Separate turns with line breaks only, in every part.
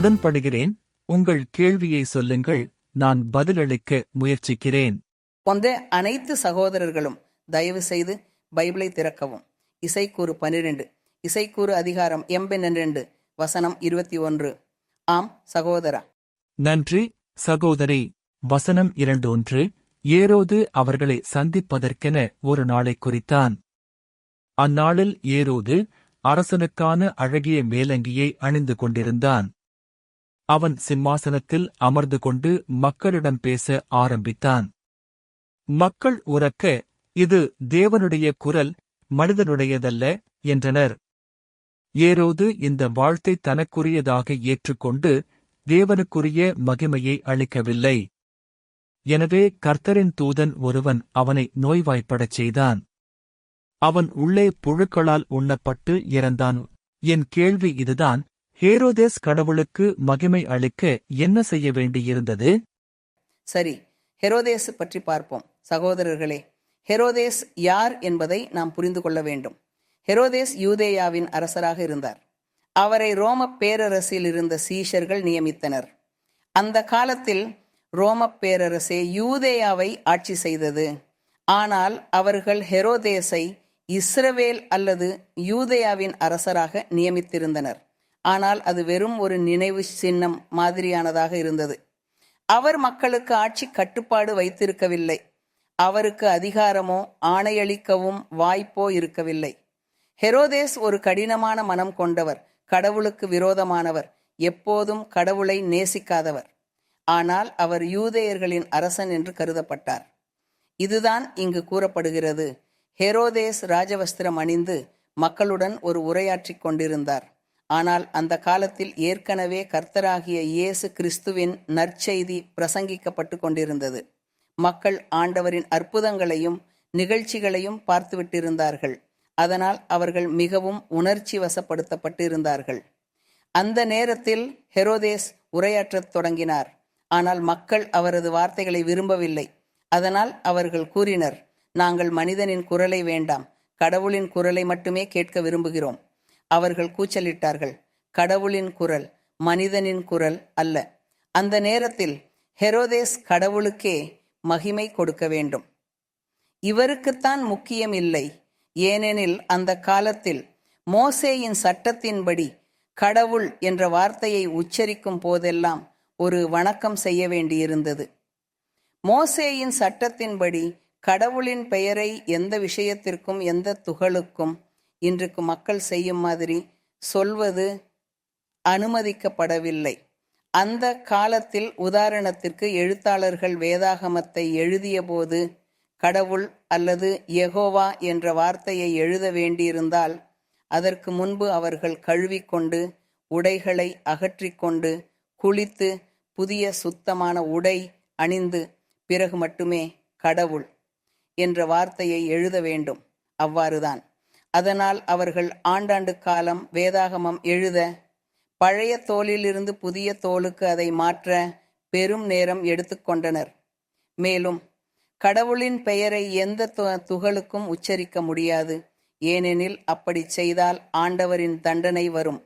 உடன்படுகிறேன். உங்கள் கேள்வியை சொல்லுங்கள். நான் பதிலளிக்க முயற்சிக்கிறேன்.
போன்ற அனைத்து சகோதரர்களும் தயவு செய்து பைபிளை திறக்கவும். இசைக்கூறு பனிரெண்டு இசைக்கூறு அதிகாரம் எண்பெண்ணெண்டு வசனம் இருபத்தி ஒன்று. ஆம் சகோதரா.
நன்றி சகோதரி. வசனம் இரண்டு ஒன்று ஏரோது அவர்களை சந்திப்பதற்கென ஒரு நாளை குறித்தான். அந்நாளில் ஏரோது அரசனுக்கான அழகிய மேலங்கியை அணிந்து கொண்டிருந்தான். அவன் சிம்மாசனத்தில் அமர்ந்து கொண்டு மக்களிடம் பேச ஆரம்பித்தான். மக்கள் உரக்க இது தேவனுடைய குரல் மனிதனுடையதல்ல என்றனர். ஏரோது இந்த வாழ்த்தை தனக்குரியதாக ஏற்றுக்கொண்டு தேவனுக்குரிய மகிமையை அளிக்கவில்லை. எனவே கர்த்தரின் தூதன் ஒருவன் அவனை நோய்வாய்ப்படச் செய்தான். அவன் உள்ளே புழுக்களால் உண்ணப்பட்டு இறந்தான். என் கேள்வி இதுதான் ஹேரோதேஸ் கடவுளுக்கு மகிமை அளிக்க என்ன செய்ய வேண்டியிருந்தது?
சரி ஹெரோதேஸ் பற்றி பார்ப்போம். சகோதரர்களே ஹெரோதேஸ் யார் என்பதை நாம் புரிந்து கொள்ள வேண்டும். ஹெரோதேஸ் யூதேயாவின் அரசராக இருந்தார். அவரை ரோம பேரரசில் இருந்த சீஷர்கள் நியமித்தனர். அந்த காலத்தில் ரோம பேரரசே யூதேயாவை ஆட்சி செய்தது. ஆனால் அவர்கள் ஹெரோதேஸை இஸ்ரவேல் அல்லது யூதேயாவின் அரசராக நியமித்திருந்தனர். ஆனால் அது வெறும் ஒரு நினைவு சின்னம் மாதிரியானதாக இருந்தது. அவர் மக்களுக்கு ஆட்சி கட்டுப்பாடு வைத்திருக்கவில்லை. அவருக்கு அதிகாரமோ ஆணையளிக்கவும் வாய்ப்போ இருக்கவில்லை. ஹெரோதேஸ் ஒரு கடினமான மனம் கொண்டவர் கடவுளுக்கு விரோதமானவர் எப்போதும் கடவுளை நேசிக்காதவர். ஆனால் அவர் யூதேயர்களின் அரசன் என்று கருதப்பட்டார். இதுதான் இங்கு கூறப்படுகிறது. ஹெரோதேஸ் ராஜவஸ்திரம் அணிந்து மக்களுடன் ஒரு உரையாற்றிக் கொண்டிருந்தார். ஆனால் அந்த காலத்தில் ஏற்கனவே கர்த்தராகிய இயேசு கிறிஸ்துவின் நற்செய்தி பிரசங்கிக்கப்பட்டு கொண்டிருந்தது. மக்கள் ஆண்டவரின் அற்புதங்களையும் நிகழ்ச்சிகளையும் பார்த்துவிட்டிருந்தார்கள். அதனால் அவர்கள் மிகவும் உணர்ச்சி வசப்படுத்தப்பட்டு இருந்தார்கள் அந்த நேரத்தில் ஹெரோதேஸ் உரையாற்றத் தொடங்கினார். ஆனால் மக்கள் அவரது வார்த்தைகளை விரும்பவில்லை. அதனால் அவர்கள் கூறினர் நாங்கள் மனிதனின் குரலை வேண்டாம். கடவுளின் குரலை மட்டுமே கேட்க விரும்புகிறோம். அவர்கள் கூச்சலிட்டார்கள். கடவுளின் குரல் மனிதனின் குரல் அல்ல. அந்த நேரத்தில் ஹெரோதேஸ் கடவுளுக்கே மகிமை கொடுக்க வேண்டும். இவருக்குத்தான் முக்கியம் இல்லை. ஏனெனில் அந்த காலத்தில் மோசேயின் சட்டத்தின்படி கடவுள் என்ற வார்த்தையை உச்சரிக்கும் போதெல்லாம் ஒரு வணக்கம் செய்ய வேண்டியிருந்தது. மோசேயின் சட்டத்தின்படி கடவுளின் பெயரை எந்த விஷயத்திற்கும் எந்த துகளுக்கும் இன்றைக்கு மக்கள் செய்யும் மாதிரி சொல்வது அனுமதிக்கப்படவில்லை. அந்த காலத்தில் உதாரணத்திற்கு எழுத்தாளர்கள் வேதாகமத்தை எழுதியபோது கடவுள் அல்லது எகோவா என்ற வார்த்தையை எழுத வேண்டியிருந்தால் அதற்கு முன்பு அவர்கள் கழுவிக்கொண்டு உடைகளை அகற்றிக்கொண்டு குளித்து புதிய சுத்தமான உடை அணிந்து பிறகு மட்டுமே கடவுள் என்ற வார்த்தையை எழுத வேண்டும். அவ்வாறுதான். அதனால் அவர்கள் ஆண்டாண்டு காலம் வேதாகமம் எழுத பழைய தோலிலிருந்து புதிய தோலுக்கு அதை மாற்ற பெரும் நேரம் எடுத்துக்கொண்டனர் மேலும் கடவுளின் பெயரை எந்த து- துகளுக்கும் உச்சரிக்க முடியாது. ஏனெனில் அப்படி செய்தால் ஆண்டவரின் தண்டனை வரும்.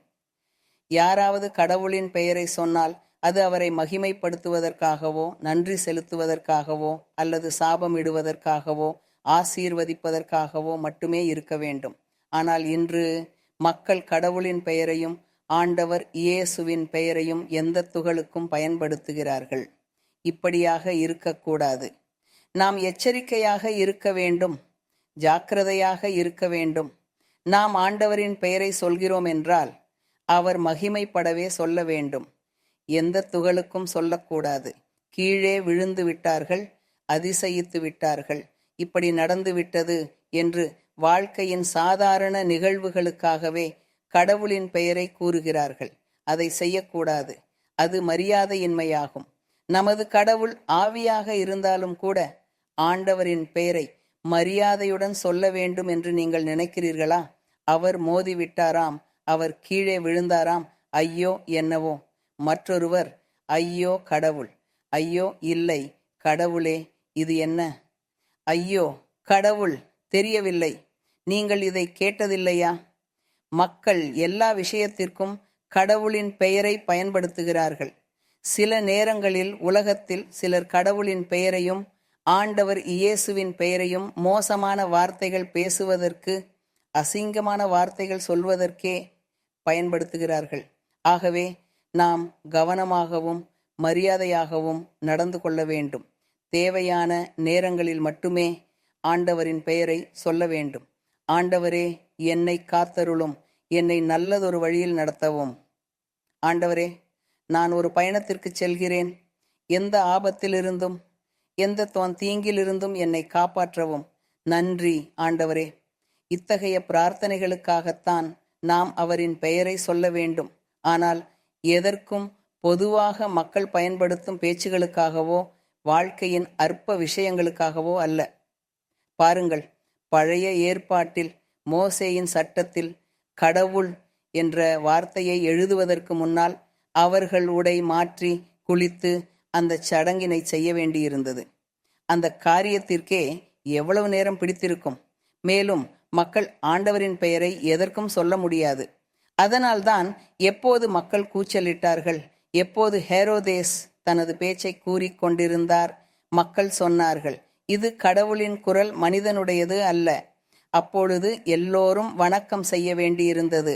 யாராவது கடவுளின் பெயரை சொன்னால் அது அவரை மகிமைப்படுத்துவதற்காகவோ நன்றி செலுத்துவதற்காகவோ அல்லது சாபம் இடுவதற்காகவோ ஆசீர்வதிப்பதற்காகவோ மட்டுமே இருக்க வேண்டும். ஆனால் இன்று மக்கள் கடவுளின் பெயரையும் ஆண்டவர் இயேசுவின் பெயரையும் எந்த துகளுக்கும் பயன்படுத்துகிறார்கள்? இப்படியாக இருக்கக்கூடாது. நாம் எச்சரிக்கையாக இருக்க வேண்டும். ஜாக்கிரதையாக இருக்க வேண்டும். நாம் ஆண்டவரின் பெயரை சொல்கிறோம் என்றால் அவர் மகிமைப்படவே சொல்ல வேண்டும். எந்த துகளுக்கும் சொல்லக்கூடாது. கீழே விழுந்து விட்டார்கள் அதிசயித்து விட்டார்கள். இப்படி நடந்துவிட்டது என்று வாழ்க்கையின் சாதாரண நிகழ்வுகளுக்காகவே கடவுளின் பெயரை கூறுகிறார்கள். அதை செய்யக்கூடாது. அது மரியாதையின்மையாகும். நமது கடவுள் ஆவியாக இருந்தாலும் கூட ஆண்டவரின் பெயரை மரியாதையுடன் சொல்ல வேண்டும் என்று நீங்கள் நினைக்கிறீர்களா? அவர் மோதிவிட்டாராம். அவர் கீழே விழுந்தாராம். ஐயோ என்னவோ. மற்றொருவர் ஐயோ கடவுள். ஐயோ இல்லை கடவுளே இது என்ன? ஐயோ கடவுள் தெரியவில்லை. நீங்கள் இதை கேட்டதில்லையா? மக்கள் எல்லா விஷயத்திற்கும் கடவுளின் பெயரை பயன்படுத்துகிறார்கள். சில நேரங்களில் உலகத்தில் சிலர் கடவுளின் பெயரையும் ஆண்டவர் இயேசுவின் பெயரையும் மோசமான வார்த்தைகள் பேசுவதற்கு அசிங்கமான வார்த்தைகள் சொல்வதற்கே பயன்படுத்துகிறார்கள். ஆகவே நாம் கவனமாகவும் மரியாதையாகவும் நடந்து கொள்ள வேண்டும். தேவையான நேரங்களில் மட்டுமே ஆண்டவரின் பெயரை சொல்ல வேண்டும். ஆண்டவரே என்னை காத்தருளும் என்னை நல்லதொரு வழியில் நடத்தவும். ஆண்டவரே நான் ஒரு பயணத்திற்கு செல்கிறேன். எந்த ஆபத்திலிருந்தும் எந்த தோன் தீங்கிலிருந்தும் என்னை காப்பாற்றவும். நன்றி ஆண்டவரே. இத்தகைய பிரார்த்தனைகளுக்காகத்தான் நாம் அவரின் பெயரை சொல்ல வேண்டும். ஆனால் எதற்கும் பொதுவாக மக்கள் பயன்படுத்தும் பேச்சுகளுக்காகவோ வாழ்க்கையின் அற்ப விஷயங்களுக்காகவோ அல்ல. பாருங்கள் பழைய ஏற்பாட்டில் மோசேயின் சட்டத்தில் கடவுள் என்ற வார்த்தையை எழுதுவதற்கு முன்னால் அவர்கள் உடை மாற்றி குளித்து அந்த சடங்கினை செய்ய வேண்டியிருந்தது. அந்த காரியத்திற்கே எவ்வளவு நேரம் பிடித்திருக்கும். மேலும் மக்கள் ஆண்டவரின் பெயரை எதற்கும் சொல்ல முடியாது. அதனால்தான் எப்போது மக்கள் கூச்சலிட்டார்கள் எப்போது ஹேரோதேஸ் தனது பேச்சை கூறிக்கொண்டிருந்தார் மக்கள் சொன்னார்கள் இது கடவுளின் குரல் மனிதனுடையது அல்ல. அப்பொழுது எல்லோரும் வணக்கம் செய்ய வேண்டியிருந்தது.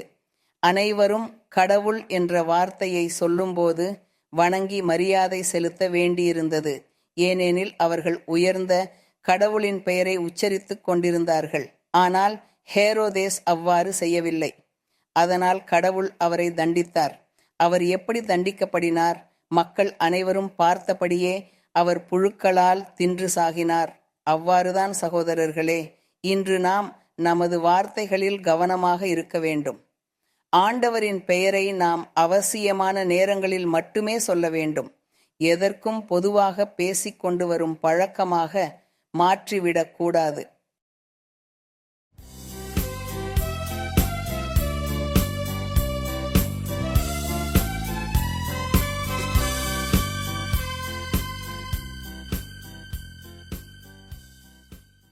அனைவரும் கடவுள் என்ற வார்த்தையை சொல்லும்போது வணங்கி மரியாதை செலுத்த வேண்டியிருந்தது. ஏனெனில் அவர்கள் உயர்ந்த கடவுளின் பெயரை உச்சரித்துக் கொண்டிருந்தார்கள். ஆனால் ஹேரோதேஸ் அவ்வாறு செய்யவில்லை. அதனால் கடவுள் அவரை தண்டித்தார். அவர் எப்படி தண்டிக்கப்படினார்? மக்கள் அனைவரும் பார்த்தபடியே அவர் புழுக்களால் தின்று சாகினார். அவ்வாறுதான் சகோதரர்களே இன்று நாம் நமது வார்த்தைகளில் கவனமாக இருக்க வேண்டும். ஆண்டவரின் பெயரை நாம் அவசியமான நேரங்களில் மட்டுமே சொல்ல வேண்டும். எதற்கும் பொதுவாக பேசிக்கொண்டு வரும் பழக்கமாக மாற்றிவிடக் கூடாது.